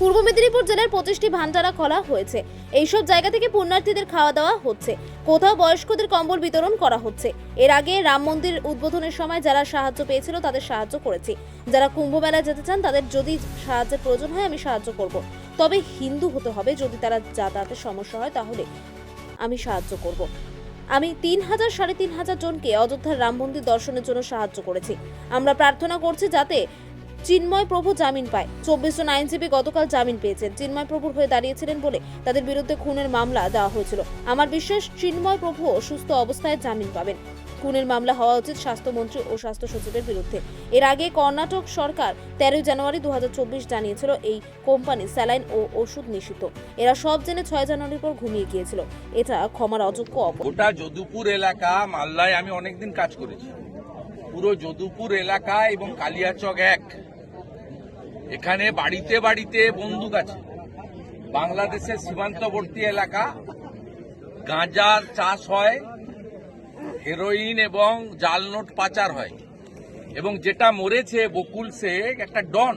পূর্ব মেদিনীপুর জেলার পঁচিশটি ভান্ডারা খোলা হয়েছে। এইসব জায়গা থেকে পুণ্যার্থীদের খাওয়া দাওয়া হচ্ছে। কোথাও বয়স্কদের কম্বল বিতরণ করা হচ্ছে। এর আগে রাম মন্দির উদ্বোধনের সময় যারা সাহায্য পেয়েছিল তাদের সাহায্য করেছি। যারা কুম্ভ মেলায় যেতে চান তাদের যদি সাহায্যের প্রয়োজন হয় আমি সাহায্য করব। তবে হিন্দু হতে হবে, যদি তারা যাতায়াতের সমস্যা হয় তাহলে আমি সাহায্য করব। আমি তিন হাজার, সাড়ে তিন হাজার জনকে অযোধ্যার রাম মন্দির দর্শনের জন্য সাহায্য করেছি। আমরা প্রার্থনা করছি যাতে চিন্ময় প্রভু জামিন পায়। চব্বিশ জন আইনজীবী গতকাল জামিন পেয়েছেন। চিন্ময় প্রভুর হয়ে দাঁড়িয়েছিলেন বলে তাদের বিরুদ্ধে খুনের মামলা দেওয়া হয়েছিল। আমার বিশ্বাস, চিন্ময় প্রভু সুস্থ অবস্থায় জামিন পাবেন। খুনের মামলা হওয়া উচিত স্বাস্থ্যমন্ত্রী ও স্বাস্থ্য সচিবের বিরুদ্ধে। এর আগে কর্ণাটক সরকার তেরোই জানুয়ারি দুহাজার চব্বিশ জানিয়েছিল এই কোম্পানি স্যালাইন ও ওষুধ নিষিদ্ধ। এরা সব জেনে ছয় জানুয়ারির পর ঘুমিয়ে গিয়েছিল। এটা ক্ষমার অযোগ্য গোটা যদুপুর এলাকা মাল্লায় আমি অনেকদিন কাজ করেছি। পুরো যদুপুর এলাকা এবং কালিয়াচক এক। এখানে বাড়িতে বাড়িতে বন্দুক আছে। বাংলাদেশের সীমান্তবর্তী এলাকা গাঁজার চাষ হয় হেরোইন এবং জাল নোট পাচার হয়। এবং যেটা মরেছে বকুল শেখ, একটা ডন।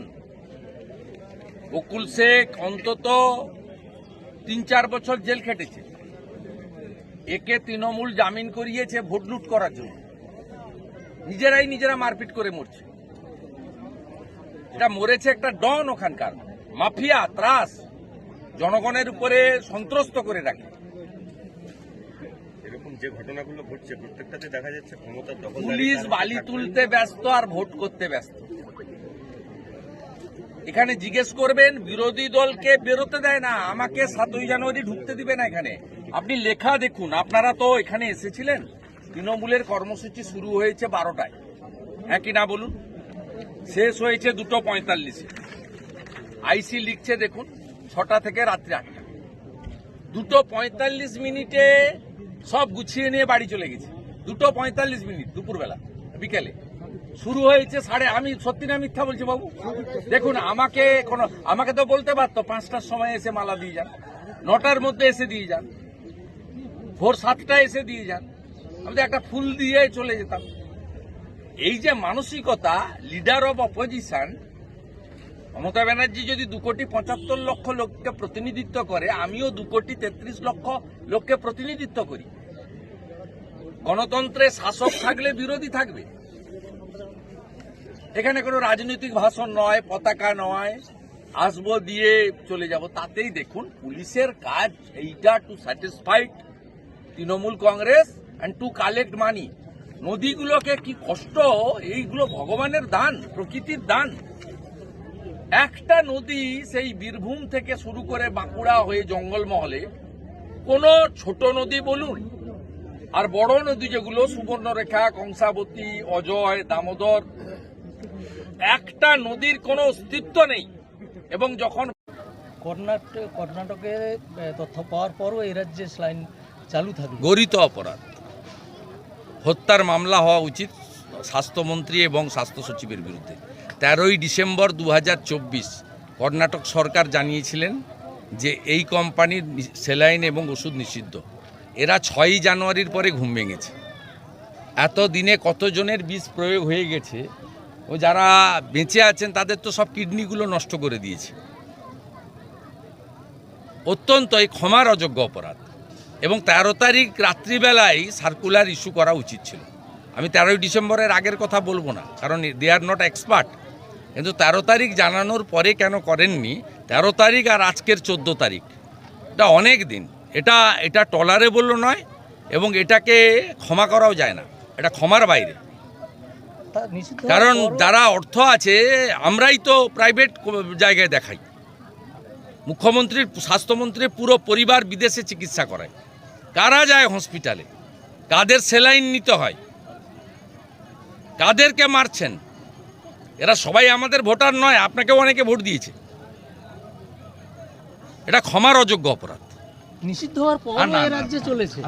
বকুল শেখ অন্তত তিন চার বছর জেল খেটেছে। একে তৃণমূল জামিন করিয়েছে, ভোট লুট করার জন্য। নিজেরাই নিজেরা মারপিট করে মরছে। এটা মরেছে একটা ডন ওখানকার। মাফিয়া ত্রাস জনগণের উপরে সন্ত্রস্ত করে রাখে। এরকম যে ঘটনাগুলো ঘটছে প্রত্যেকটাতে দেখা যাচ্ছে ক্ষমতার দখল পুলিশ বালি তুলতে ব্যস্ত আর ভোট করতে ব্যস্ত। এখানে জিজ্ঞেস করবেন বিরোধী দলকে বেরোতে দেয় না আমাকে সাতই জানুয়ারি ঢুকতে দিবে না এখানে। আপনি লেখা দেখুন আপনারা তো এখানে এসেছিলেন? তৃণমূলের কর্মসূচি শুরু হয়েছে বারোটায়। হ্যাঁ কি না বলুন? শেষ হয়েছে দুটো পঁয়তাল্লিশে। আইসি লিখছে দেখুন, ছটা থেকে রাত্রি আটটা। দুটো পঁয়তাল্লিশ মিনিটে সব গুছিয়ে নিয়ে বাড়ি চলে গেছে। দুটো পঁয়তাল্লিশ মিনিট, দুপুরবেলা, বিকেলে। শুরু হয়েছে সাড়ে, আমি সত্যি না মিথ্যা বলছি বাবু? দেখুন, আমাকে কোনো, আমাকে তো বলতে পারতো পাঁচটার সময় এসে মালা দিয়ে যান, নটার মধ্যে এসে দিয়ে যান, ভোর সাতটায় এসে দিয়ে যান। আমি একটা ফুল দিয়ে চলে যেতাম। এই যে মানসিকতা leader of opposition Mamata Banerjee যদি দু কোটি পঁচাত্তর লক্ষ লোককে প্রতিনিধিত্ব করে, আমিও দু কোটি তেত্রিশ লক্ষ লোককে প্রতিনিধিত্ব করি। গণতন্ত্রে শাসক থাকলে বিরোধী থাকবে। এখানে কোনো রাজনৈতিক ভাষণ নয়, পতাকা নয়, আসব দিয়ে চলে যাব। তাতেই দেখুন, পুলিশের কাজ এইটা to satisfied Trinamool Congress and to collect money নদীগুলোকে কি কষ্ট? এইগুলো ভগবানের দান প্রকৃতির দান। একটা নদী সেই বীরভূম থেকে শুরু করে বাঁকুড়া হয়ে জঙ্গলমহলে। কোনো ছোট নদী বলুন আর বড় নদী যেগুলো সুবর্ণরেখা কংসাবতী অজয় দামোদর। একটা নদীর কোনো অস্তিত্ব নেই। এবং যখন কর্ণাটক কর্ণাটকে তথ্য পাওয়ার পরও এই রাজ্যে স্লাইন চালু থাকবে। গরিত অপরাধ। হত্যার মামলা হওয়া উচিত স্বাস্থ্যমন্ত্রী এবং স্বাস্থ্য সচিবের বিরুদ্ধে। তেরোই ডিসেম্বর দু হাজার চব্বিশ কর্ণাটক সরকার জানিয়েছিলেন যে এই কোম্পানির সেলাইন এবং ওষুধ নিষিদ্ধ। এরা ছয়ই জানুয়ারির পরে ঘুম ভেঙেছে। এত দিনে কতজনের বিষ প্রয়োগ হয়ে গেছে ও যারা বেঁচে আছেন তাদের তো সব কিডনিগুলো নষ্ট করে দিয়েছে। অত্যন্ত এই ক্ষমার অযোগ্য অপরাধ। এবং তেরো তারিখ রাত্রিবেলায় সার্কুলার ইস্যু করা উচিত ছিল। আমি তেরোই ডিসেম্বরের আগের কথা বলব না কারণ দে আর নট এক্সপার্ট কিন্তু তেরো তারিখ জানানোর পরে কেন করেননি? তেরো তারিখ আর আজকের চোদ্দ তারিখ। এটা অনেক দিন। এটা এটা টলারেবলও নয় এবং এটাকে ক্ষমা করাও যায় না। এটা ক্ষমার বাইরে। কারণ যারা অর্থ আছে আমরাই তো প্রাইভেট জায়গায় দেখাই। মুখ্যমন্ত্রীর স্বাস্থ্যমন্ত্রীর পুরো পরিবার বিদেশে চিকিৎসা করায়। কারা যায় হসপিটালে? কাদের সেলাইন নিতে হয়? কাদেরকে মারছেন? এরা সবাই আমাদের ভোটার নয় আপনাকেও অনেকে ভোট দিয়েছে। এটা ক্ষমার অযোগ্য অপরাধ। নিষিদ্ধ হওয়ার পর রাজ্যে চলেছে।